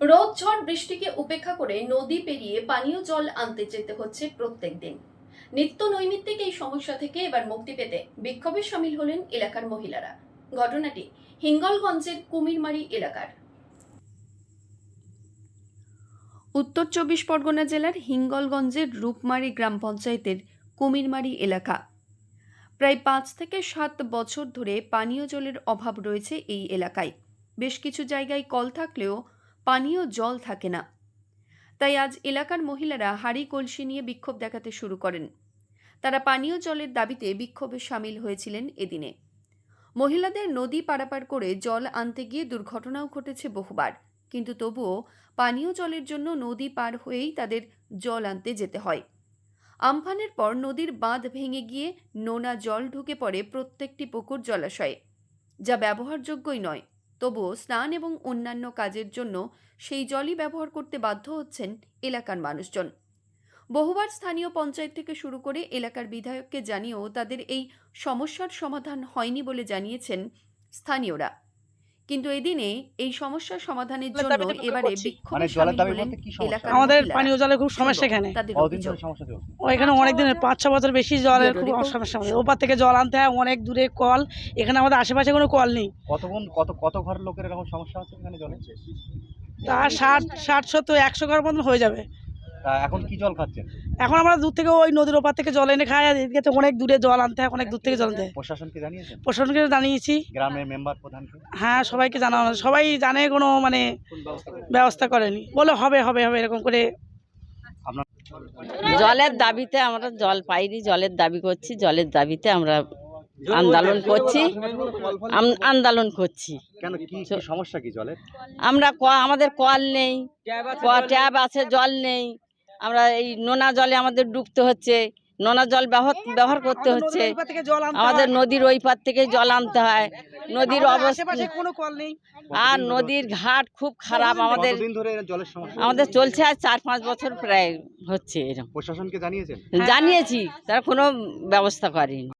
রোদ ঝড় বৃষ্টিকে উপেক্ষা করে নদী পেরিয়ে পানীয় জল আনতে যেতে হচ্ছে প্রত্যেক দিন। নিত্য নৈমিত্তিক এই সমস্যা থেকে এবার মুক্তি পেতে বিক্ষোভে সামিল হলেন এলাকার মহিলারা। ঘটনাটি হিঙ্গলগঞ্জের কুমিরমারি এলাকার। উত্তর চব্বিশ পরগনা জেলার হিঙ্গলগঞ্জের রূপমারি গ্রাম পঞ্চায়েতের কুমিরমারি এলাকা। প্রায় পাঁচ থেকে সাত বছর ধরে পানীয় জলের অভাব রয়েছে এই এলাকায়। বেশ কিছু জায়গায় কল থাকলেও পানীয় জল থাকে না। তাই আজ এলাকার মহিলারা হাড়ি কলসি নিয়ে বিক্ষোভ দেখাতে শুরু করেন। তারা পানীয় জলের দাবিতে বিক্ষোভে সামিল হয়েছিলেন এদিনে। মহিলাদের নদী পারাপার করে জল আনতে গিয়ে দুর্ঘটনাও ঘটেছে বহুবার। কিন্তু তবুও পানীয় জলের জন্য নদী পার হয়েই তাদের জল আনতে যেতে হয়। আমফানের পর নদীর বাঁধ ভেঙে গিয়ে নোনা জল ঢুকে পড়ে প্রত্যেকটি পুকুর জলাশয়ে, যা ব্যবহারযোগ্যই নয়। তবুও স্নান এবং অন্যান্য কাজের জন্য সেই জলই ব্যবহার করতে বাধ্য হচ্ছেন এলাকার মানুষজন। বহুবার স্থানীয় পঞ্চায়েত থেকে শুরু করে এলাকার বিধায়ককে জানিয়েও তাদের এই সমস্যার সমাধান হয়নি বলে জানিয়েছেন স্থানীয়রা। কিন্তু এদিনে এই সমস্যার সমাধানের জন্য দাবিতে বিক্ষোভ এবারে। বিক্ষোভে মানে জলের আমাদের পানীয় জলের খুব সমস্যা এখানে। এখানে অনেক দিনের পাঁচ ছ বছর বেশি জলের খুব। সমস্যা। ওপার থেকে জল আনতে হয় অনেক দূরে কল। এখানে আমাদের আশেপাশে কোনো কল নেই। কতক্ষণ কত কত ঘর লোকের এরকম সমস্যা আছে এখানে জলে? তা ষাট ষাট সত্তর একশো ঘর মতন হয়ে যাবে। তা এখন কি জল খাচ্ছেন? এখন আমরা দূর থেকে ওই নদীর ওপার থেকে জল এনে খাই। আর এদিকে তো অনেক দূরে জল আনতে হয় অনেক দূর থেকে জল আনতে হয় প্রশাসনকে জানিয়েছেন? প্রশাসনকে জানিয়েছি। গ্রামের মেম্বার প্রধানকে? হ্যাঁ সবাইকে জানানো সবাই জানে কোনো মানে ব্যবস্থা করেনি। বলে হবে হবে হবে এরকম করে। জলের দাবিতে আমরা জল পাইনি জলের দাবি করছি জলের দাবিতে আমরা আন্দোলন করছি আন্দোলন করছি। কেন কি কি সমস্যা কি জলের? আমরা ক- আমাদের কল নেই ক- ট্যাব আছে জল নেই। আমরা এই নোনা জলে আমাদের ডুবতে হচ্ছে নোনা জল ব্যবহার ব্যবহার করতে হচ্ছে। আমাদের নদীর ওই পার থেকে জল আনতে হয়। নদীর আমাদের অবস্থা আশেপাশে কোনো কল নেই। আর নদীর ঘাট খুব খারাপ। আমাদের কতদিন ধরে এর জলের সমস্যা? আমাদের চলছে আর চার পাঁচ বছর প্রায় হচ্ছে এরকম। প্রশাসনকে জানিয়েছেন? জানিয়েছি তারা কোনো ব্যবস্থা করেনি।